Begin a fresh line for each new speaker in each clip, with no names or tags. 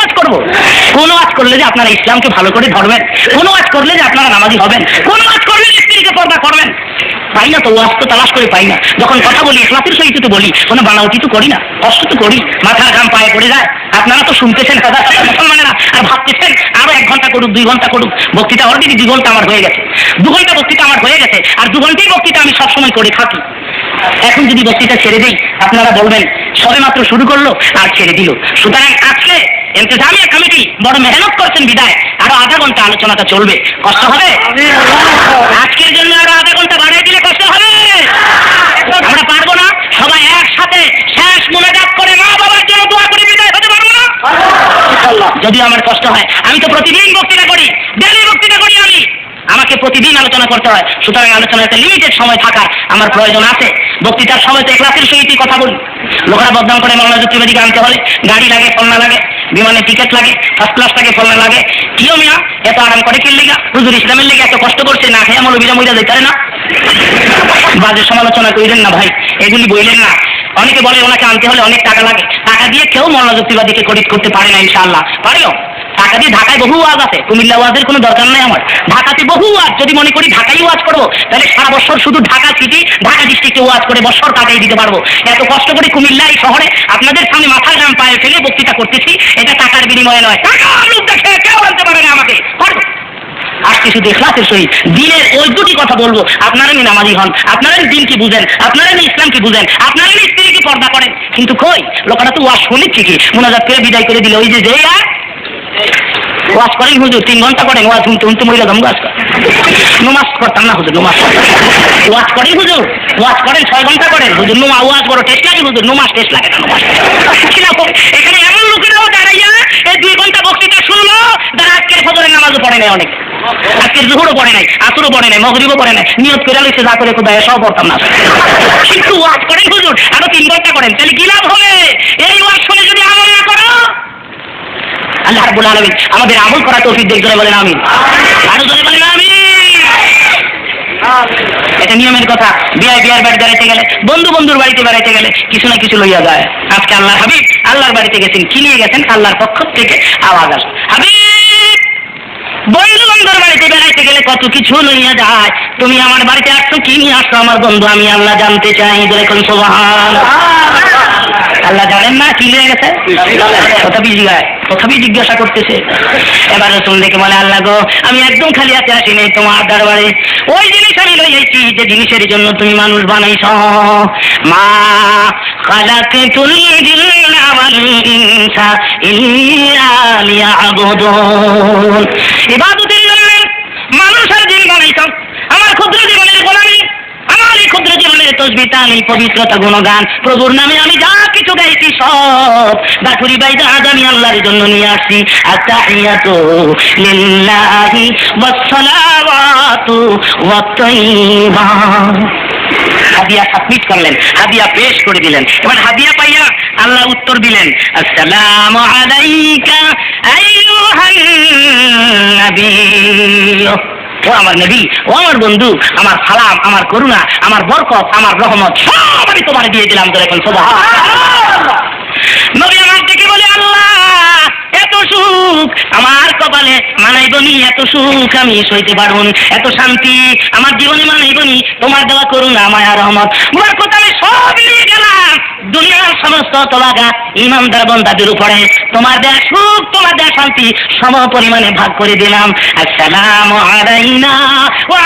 ওয়াজ করব? কোন ওয়াজ করলে যে আপনারা ইসলামকে ভালো করে ধরবেন? কোন ওয়াজ করলে যে আপনারা নামাজি হবেন? কোন ওয়াজ করলে স্ত্রীকে পর্দা করবেন? পাই না তো, ওয়াজ তো তালাশ করে পাই না। যখন কথা বলি এখলাসের সহিত তো বলি, কোনো বানাউটি তো করি না। কষ্ট তো করি, মাথার ঘাম পায়ে পড়ে যায়। আপনারা তো শুনতেছেন হাজার মুসলমানেরা, আর ভাবতেছেন, আরও এক ঘণ্টা করুক, দুই ঘণ্টা করুক, বক্তৃতা অলরেডি দু ঘণ্টা আমার হয়ে গেছে। দু ঘণ্টা বক্তৃতা আমার হয়ে গেছে, আর দু ঘন্টাই বক্তৃতা আমি সবসময় করে থাকি। এখন যদি বক্তৃতা ছেড়ে দেই, আপনারা বলবেন, সবে মাত্র শুরু করল, আর ছেড়ে দিল। সুতরাং আজকে ইন্তজামিয়া কমিটি বড় মেহনত করছেন বিদায় আরও আধা ঘণ্টা আলোচনাটা চলবে। কষ্ট হবে? আজকের জন্য আরও আধা ঘণ্টা বাড়িয়ে দিলে কষ্ট হবে? আমরা পারব না। সবাই একসাথে শেষ মোনাজাত করে মা বাবার জন্য দোয়া করে বিদায় হতে পারব না? যদিও আমার কষ্ট হয়। আমি তো প্রতিদিন বক্তৃতা করি। ডেলি বক্তৃতা করি আমি। আমাকে প্রতিদিন আলোচনা করতে হয়। সুতরাং আলোচনার একটা লিমিটেড সময় থাকার আমার প্রয়োজন আছে। বক্তৃতার সময় তো একলাসের সহিতই কথা বলি। লোকেরা বদনাম করে মামলা যুক্তিবাদীকে আনতে হলে। গাড়ি লাগে ফলনা লাগে। বিমানে টিকিট লাগে ফার্স্ট ক্লাস লাগে ফলনা লাগে। কিও মিয়া? এত আরাম করে কিনলি গা? হুজুর ইসলামের লেগে এত কষ্ট করছে, না খেয়ে আমার মহিলা দেখতে পারে না? বাজে সমালোচনা করিলেন না ভাই, এগুলি বইলেন না। অনেকে বলে ওনাকে আনতে হলে অনেক টাকা লাগে। টাকা দিয়ে কেউ মল্লা করিট করতে পারে না, ইনশাআল্লাহ। পারিও? দিয়ে ঢাকায় বহু ওয়াজ আছে। কুমিল্লা ওয়াজের কোনো দরকার নাই আমার। ঢাকাতে বহু ওয়াজ যদি মনে করি ঢাকায় ওয়াজ করব তাহলে সারা বছর শুধু ঢাকা সিটি ঢাকা ডিস্ট্রিক্টে ওয়াজ করে বছর কাটাই দিতে পারব। এত কষ্ট করে কুমিল্লা এই শহরে আপনাদের সামনে মাথার গ্রাম পায়ে ফেলে বক্তৃতা করতেছি। এটা টাকার বিনিময়ে নয়। টাকা লোক কেউ আনতে পারে না আমাকে। দিনের ওই দুটি কথা বলব। আপনারা নি নামাজি হন। আপনারা দিন কি বুঝেন। আপনারা নি ইসলাম কি বুঝেন। আপনারা নি স্ত্রী কি পর্দা করেন। কিন্তু কই? লোকটা তো ওয়াজ শুনেছি কি মোনাজাত করে বিদায় করে দিলে। ওই যে যে আর ওয়াজ করেন হুজুর, তিন ঘণ্টা করেন, ওয়াজ শুনতে শুনতে মহিলা নমাজ করতাম না হুজুর ওয়াজ করেন হুজুর, ওয়াজ করেন, ছয় ঘণ্টা করেন। হুজুর ওয়াজ টেস্ট লাগে হুজুর টেস্ট লাগে না এখানে এমন লোকেরাও দাঁড়াইয়া, এই দুই ঘণ্টা বক্তৃতা শুনলো তারা আজকের ফজরের নামাজও পড়ে নাই অনেক। আজকের জুহুরও পড়ে নাই, আসরও পড়ে নাই, মগরিবও পড়ে নাই, নিয়ত করে লইছে, যা করে কোথায় সব পড়তাম না। কিন্তু ওয়াজ করেন হুজুর, আরও তিন ঘণ্টা করেন, তাহলে কি লাভ হবে এই ওয়াজ শুনে যদি আমল আল্লাহ রাবুল আলমিন আমাদের আমল করা তৌফিক দেখ বলেন আমি এটা নিয়মের কথা বিয়ার বিয়ার বাড়ি বেড়াইতে গেলে, বন্ধু বন্ধুর বাড়িতে বেড়াইতে গেলে কিছু না কিছু লইয়া যায়। আজকে আল্লাহ হাবিব আল্লাহর বাড়িতে গেছেন, কি নিয়ে গেছেন? আল্লাহর পক্ষ থেকে আওয়াজ আসে। হাবিব! বন্ধু বন্ধুর বাড়িতে বেড়াইতে গেলে কত কিছু লইয়া যায়। তুমি আমার বাড়িতে আসছো, কি নিয়ে আসছো আমার বন্ধু? আমি আল্লাহ জানতে চাই দেখুন সোহান আল্লাহ জানেন না কি লেগে গেছে? তথাপি জিজ্ঞায় তথাপি জিজ্ঞাসা করতেছে। এবার রসুল দেখে বলে, আল্লাহ গো, আমি একদম খালি হাতে আসিনি তোমার দরবারে। ওই জিনিস আমি লইয়াছি যে জিনিসের জন্য তুমি মানুষ বানাইছ। মা খালাকে তুলি জিন্না ওয়াল ইনসা ইল্লা লিয়াবুদুন ইবাদতের জন্য মানুষ আর জিন বানাইছ আমার ক্ষুদ্র জীবনের গোলামি আমার এই ক্ষুদ্র পবিত্রতা গুণগান, প্রভুর নামে আমি যা কিছু গাইছি সব। আমি আল্লাহর জন্য নিয়ে লিল্লাহি হাদিয়া সাবমিট করলেন, হাদিয়া পেশ করে দিলেন। এবার হাদিয়া পাইয়া আল্লাহ উত্তর দিলেন, আসসালামু আলাইকা আইয়ুহান নবী ও আমার নবী ও আমার বন্ধু, আমার সালাম, আমার করুণা, আমার বরকত, আমার রহমত সব আমি তোমার দিয়ে দিলাম তোর এখন নবী আমার দেখে বলে আল্লাহ এত সুখ, আমার কপালে মানাইবনি এত সুখ, আমি সইতে পারুন এত শান্তি আমার জীবনে মানাইবনি তোমার দেওয়া করুণা, মায়া, রহমত। বরকত আমি সব নিয়ে গেলাম। দুনিয়ার সমস্ত তোলাগা ইমানদার বন্দাদের উপরে। তোমার দেয়া সুখ তোমার দেয়া শান্তি সম পরিমাণে ভাগ করে দিলাম। আসসালামু আলাইনা ওয়া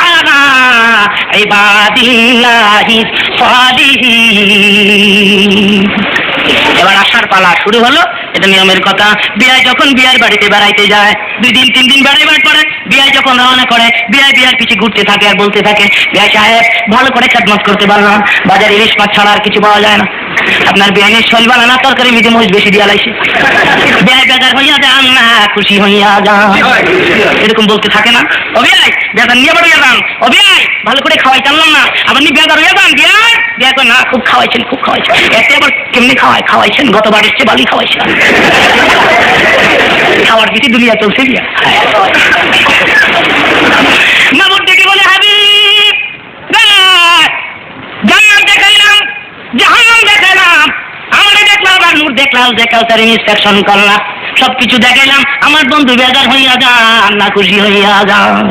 এবার আসার পালা শুরু হলো। এটা নিয়মের কথা। বিয়ায় যখন বিয়ার বাড়িতে বেড়াইতে যায়, দুই দিন, তিন দিন বেড়াইবার পরে বিয়ায় যখন রওনা করে বিয়ায় বিয়ার পিছিয়ে ঘুরতে থাকে আর বলতে থাকে বিয়া সাহেব, ভালো করে খেদমত করতে পারলাম। বাজারে ইলিশ মাছ ছাড়া আর কিছু পাওয়া যায় না। আপনার বিয়ানের শৈল বানানা তরকারি মিটে মহিষ বেশি দিয়া লাইছে বিয়ায় বেজার হইয়া যান না খুশি হইয়া যান। এরকম বলতে থাকে না। ও বিয়াই বেজার নিয়ে বড় যান। ও বিয়াই ভালো করে খাওয়াই জানলাম না। আবার নি বেজার হইয়া যান বিয়াই বিয়া কয় না, খুব খাওয়াইছেন খুব খাওয়াইছেন। এতে আবার কেমনি খাওয়াই খাওয়াইছেন, গতবার এসছে বালি খাওয়াইছেন। খাওয়ার কিছু দুনিয়া চলছে বিয়া মামুর ডেকে বলে হাবিব দেখ, জান্নাত দেখাইলাম জাহান্নাম দেখাইলাম আমারে দেখলাম দেখাও তার ইন্সপেকশন করলাম। সবকিছু দেখাইলাম আমার বন্ধু বেজার হইয়া যান না খুশি হইয়া যান।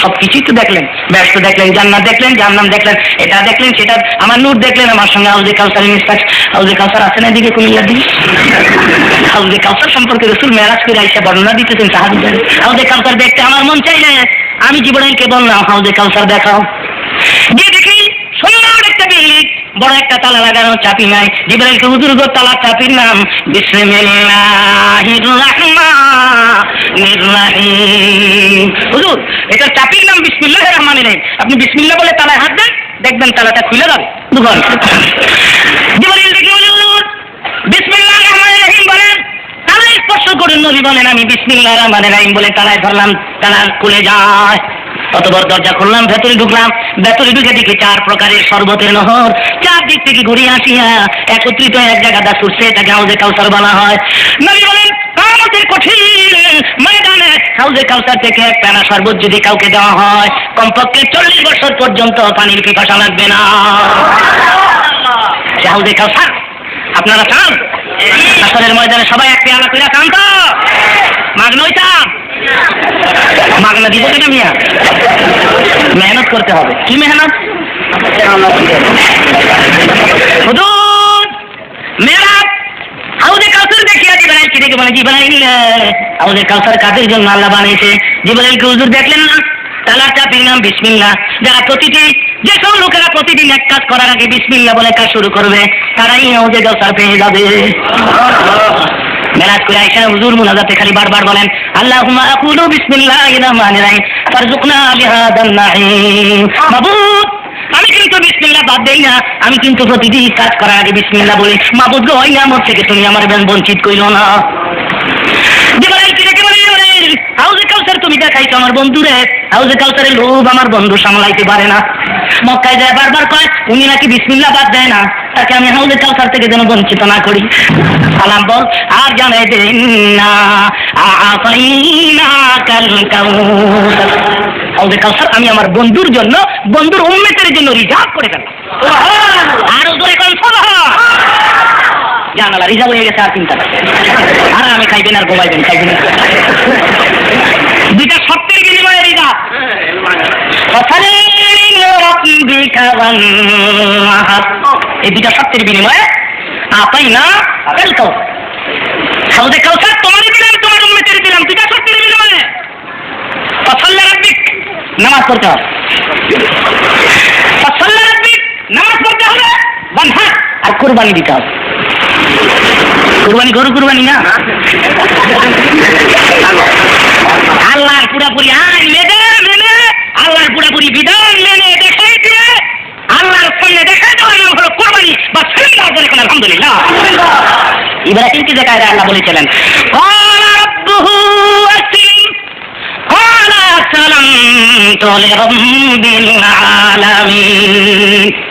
সবকিছুই তো দেখলেন, ব্যস্ত দেখলেন, জান্নাত দেখলেন জান্নাম দেখলেন, এটা দেখলেন, সেটা আমার নূর দেখলেন, আমার সঙ্গে হাউজে কাউসার মিস্টার হাউজে কাউসার আছে না এদিকে কুমিল্লার দিকে? হাউজে কাউসার সম্পর্কে রসুল মেরাজ করে আইসা বর্ণনা দিতেছেন সাহাবিদের। হাউজে কাউসার দেখতে আমার মন চাই না, আমি জীবনকে বললাম, হাউজে কাউসার দেখাও। দেখি, সুন্দর একটা বিল্ডিং। বড় একটা তালা লাগানো চাপি নাই। জিব্রাইলকে হুজুর গো, তালা চাপির নাম এটা চাপির নাম বিসমিল্লাহির রহমানির। রহিম আপনি বিসমিল্লাহ বলে তালায় হাত দেন, দেখবেন তালাটা খুলে যাবে। রহিম বলেন। স্পর্শ করে নবী বলেন, আমি বিসমিল্লাহির রহমানির রহিম বলে তালায় ধরলাম। তালা খুলে যায়। অতবার দরজা খুললাম ভেতরে ঢুকলাম। ভেতরে ঢুকে দেখি চার প্রকারের শরবতের নহর। চার দিক থেকে ঘুরে আসিয়া একত্রিত এক জায়গাটা ছুটছে এটাকে হাউজে কাউসার বলা হয়। নবী বলেন কামতের কঠিন ময়দানে হাউজে কাউসার থেকে এক প্যানা শরবত যদি কাউকে দেওয়া হয় কমপক্ষে চল্লিশ বছর পর্যন্ত পানির পিপাসা লাগবে না। সে হাউজে কাউসার আপনারা চান? আসরের ময়দানে সবাই এক পেয়ালা করে চান তো? মাগনা ওইটা মাগনা দিব কেন মিয়া? মেহনত করতে হবে। কি মেহনত? বলে দেখলেন না? যারা যে লোকেরা প্রতিদিন এক কাজ করার আগে বলে কাজ শুরু করবে, তারাই হাউজে কাউসার পেয়ে যাবে। মেরাজ করে আইসা হুজুর মুনাজাতে খালি বারবার বলেন, আল্লাহুম্মা আকুলু বিসমিল্লাহির রহমানির রহিম ফারজুকনা বিহাদান নাঈম। মাবুদ, আমি কিন্তু বিসমিল্লাহ বাদ দেই না, আমি কিন্তু প্রতিদিন কাজ করার আগে বিসমিল্লাহ বলি। মাবুদ গো, ওই নামত থেকে তুমি আমার বঞ্চিত কইলো না জিবরাইল কি দেখে বলে জিবরাইল হাউজে কাউসার তুমি দেখাইছো আমার বন্ধুরে। হাউজে কাউসারের লোভ আমার বন্ধু সামলাইতে পারে না। মক্কায় যায় বারবার কয়, উনি নাকি বিসমিল্লাহ বাদ দেয় না। তাকে আমি হাউজে কাউসার থেকে যেন বঞ্চিত না করি। সালাম বল, আর জানাই দেন না হাউজে কাউসার আমি আমার বন্ধুর জন্য, বন্ধুর উম্মেতের জন্য রিজার্ভ করে ফেললাম। আরও কোন জানালা রিজার্ভ হয়ে গেছে, আর চিন্তা। আর আমি খাইবেন আর ঘুমাইবেন, খাইবেন না। দুইটা সত্যের বিনিময়ে রিজার্ভ এই সত্যের বিনিময়ে আপাই না কাউ হাউজে কাউসার, তোমারই দিলাম তোমার উম্মেতের দিলাম দুইটা সত্যের বিনিময়ে। ফসল্লা রাব্বিক, নামাজ পড়তে হবে। ফসল্লা রাব্বিক, নামাজ পড়তে হবে বানহার আর কুরবানি দিতে হবে। কুরবানি গরু, কুরবানি না? আল্লাহর পুরাপুরি আইন মেনে মেনে, আল্লাহর পুরাপুরি বিধান মেনে, দেখাই দিয়ে করলে দেখা দেওয়ার নাম হলো কোরবানি বা সালাম আদায় করেন আলহামদুলিল্লাহ ইব্রাহিমকে যে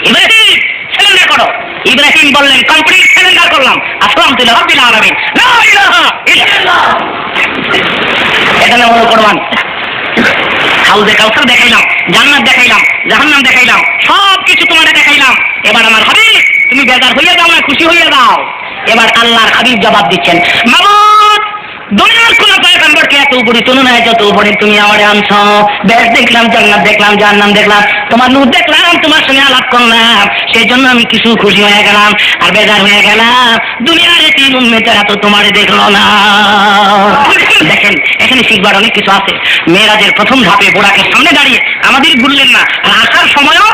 ইব্রাহিম করো। ইব্রাহিম বললেন, কমপ্লিট সালেন্ডার করলাম। আসলাম তুই রব্বিল আলামিন। লা ইলাহা এটা নাম হলো কোরবান হাউজে কাউসার দেখাইলাম, জান্নাত দেখাইলাম, জাহান্নাম দেখাইলাম সব কিছু তোমাকে দেখাইলাম। এবার আমার হাবিব, তুমি বেজার হইয়া যাও না, খুশি হইয়া দাও এবার আল্লাহর হাবিব জবাব দিচ্ছেন মাবুদ দুনিয়ার কোন পয়গম্বরকে এত উপরে তুলনায় যত উপরে তুমি আমারে আনছ। বেশ দেখলাম, জান্নাত দেখলাম, জাহান্নাম দেখলাম। তোমার নূর দেখলাম, তোমার সঙ্গে আলাপ করলাম। সেই জন্য আমি কিছু খুশি হয়ে গেলাম আর বেজার হয়ে গেলাম। দুনিয়ার তিন উন্মেতেরা তো তোমারে দেখল না। দেখেন, এখানে শিখবার অনেক কিছু আছে। মেয়েরাজের প্রথম ধাপে বোড়াকে সামনে দাঁড়িয়ে আমাদের ভুললেন না, আর আসার সময়ও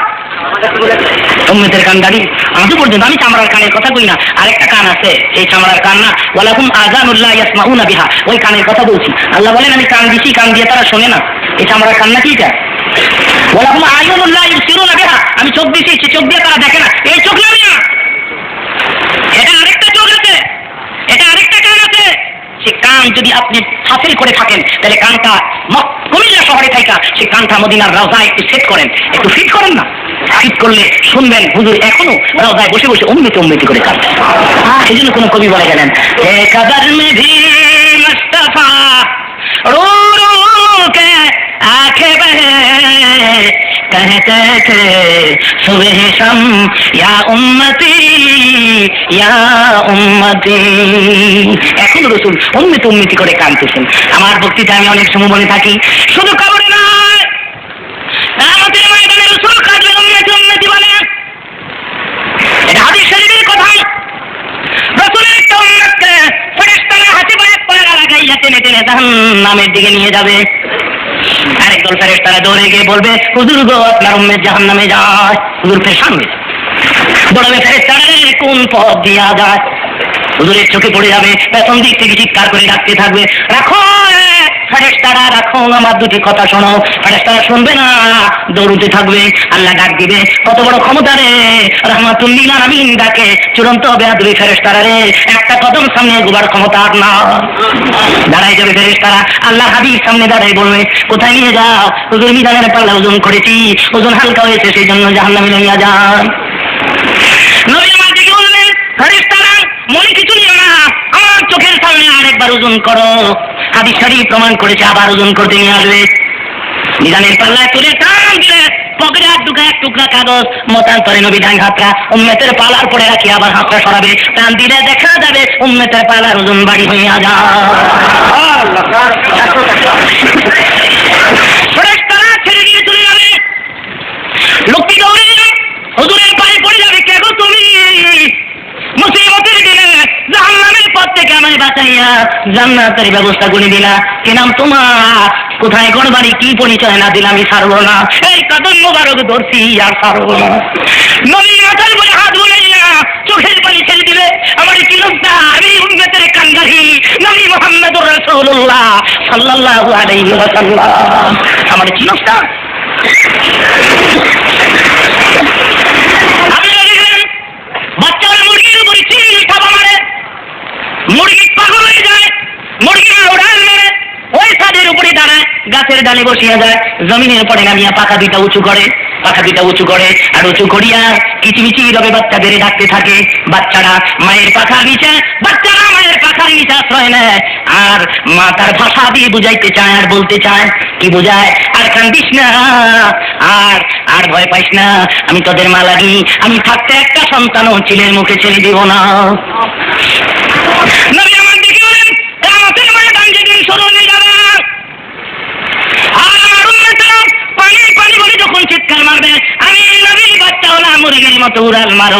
উম্মেতের কান দাঁড়িয়ে আজও পর্যন্ত আমি চামড়ার কানের কথা কই না। আরেকটা কান আছে। এই চামড়ার কান না। ওয়ালাকুম আজানুল্লাহ ইয়াসমাউনা বিহা। ওই কানের কথা বলছি। আল্লাহ বলেন, আমি কান দিছি, কান দিয়ে তারা শোনে না। এই চামড়ার কান না কি এটা ওয়ালাকুম আয়ুনুল্লাহ ইউসিরুনা বিহা। আমি চোখ দিছি, সে চোখ দিয়ে তারা দেখে না। এই চোখ না। এটা আরেকটা চোখ আছে। এটা আরেকটা কান আছে। সে কান যদি আপনি হাসিল করে থাকেন, তাহলে কানটা কুমিল্লা শহরে থাকা সে কানটা মদিনার রাজায় একটু সেট করেন একটু ফিট করেন না ফিট করলে শুনবেন হুজুর এখনো রাজায় বসে বসে অমৃত অমৃত করে কাঁদছে সেই জন্য কোনো কবি বলে গেলেন হে কাদার মে ভি মুস্তাফা রো রো কে আঁখে বহে कहते थे सुबह शम या উম্মতি ইয়া উম্মতি। এখন রসুল উন্নতি উন্নতি করে কাঁদতেছেন। আমার বক্তৃতা আমি অনেক সময় বলে থাকি, শুধু কবরে নয় আমাদের ময়দানে হাতে দিকে নিয়ে যাবে। আরেকদল ফেরেশতারা দৌড়ে গিয়ে বলবে, হুজুর গো, আপনার উম্মেদ জাহান্নামে যায়। হুজুর পেশান হয়ে হুজুরের চোখে পড়ে যাবে দিক থেকে চিৎকার করে থাকবে, রাখো, ফেরেশতারা, রাখো, আমার দুটি কথা শোনো। ফেরেশতারা শুনবে না, দৌড়তে থাকবে, আল্লাহ ডাক দিবে, কত বড় ক্ষমতা রে, রহমাতুল্লিল আলামিন ডাকে। চূড়ান্ত বেয়াদুরি ফেরেশতারা রে, একটা কদম সামনে গোবার ক্ষমতা আর না। দাঁড়াই যাবে ফেরেশতারা, আল্লাহ হাবিব সামনে দাঁড়াই বলবে, কোথায় নিয়ে যাও? হুজুর মিজানের পাল্লা ওজন করেছি, ওজন হালকা হয়েছে সেই জন্য জাহান্নামে নিয়ে যান নবী আমার দিকে বললেন ফেরেশতারা মনে কিছু নিও না আমার চোখের আরেকবার ওজন করো। হাদিস শরীফ প্রমাণ করেছে, আবার ওজন করতে নিয়ে আসবে মিজানের পাল্লায় তুলে টান দিলে পকেটে এক টুকরা এক টুকরা কাগজ, মতান্তরে নবী ডান হাতটা উম্মেতের পালার পরে রাখি, আবার হাতটা সরাবে। টান দিলে দেখা যাবে উম্মেতের পালার ওজন বাড়ি হইয়া যা ফেরেশতারা ছেড়ে দিয়ে চলে যাবে লোকটি দৌড়ে এলো, হুজুরের পায়ে পড়ে যাবে কে গো তুমি মুসিবতের দিনে জাহান্নামের পথ থেকে আমায় বাঁচাইয়া জান্নাতের ব্যবস্থা করে দিলা। কি নাম তোমার? কোথায় কোন বাড়ি? কি পরিচয় না দিলাম, আমি ছাড়বো না। এই কদম মোবারক ধরছি, আর ছাড়বো না। নবী মাথার বলে হাত বলাইয়া চোখের পানি ছেড়ে দিলে আমার কি লোকটা? আমি উন্নতের কান্দাহি নবী মোহাম্মদ রসুল্লাহ সাল্লাল্লাহু আলাইহি ওয়াসাল্লাম। আমার কি লোকটা আপনি দেখেন বাচ্চারা মুরগির উপরে চিনি থাবা মারে মুরগি পাগল হয়ে যায় মুরগি ওড়ান মেরে ওই ছাদের উপরে দাঁড়ায় গাছের ডালে বসিয়া যায়, জমিনের উপরে নামিয়া পাখা দুইটা উঁচু করে, পাখা দুইটা উঁচু করে, আর উঁচু করিয়া কিচিমিচি রবে বাচ্চাদের ডাকতে থাকে, বাচ্চারা মায়ের পাখা নিচে, বাচ্চারা মায়ের পাখার নিচে আশ্রয় নেয়, আর মা তার ভাষা দিয়ে বুঝাইতে চায়, আর বলতে চায়, কি বুঝায়? আর কান্দিস না, আর আর ভয় পাইস না, আমি তোদের মা লাগি, আমি থাকতে একটা সন্তানও ছেলের মুখে ছেড়ে দিব না নবী আমার দিকে বলেন রামতের ময়দান যেদিন শুরু হয়ে যাবে আর আমার উম্মতেরা পানি পানি বলে যখন চিৎকার মারবে। আমি নবীর বাচ্চা ওলা মুরগির মতো উড়াল মারো।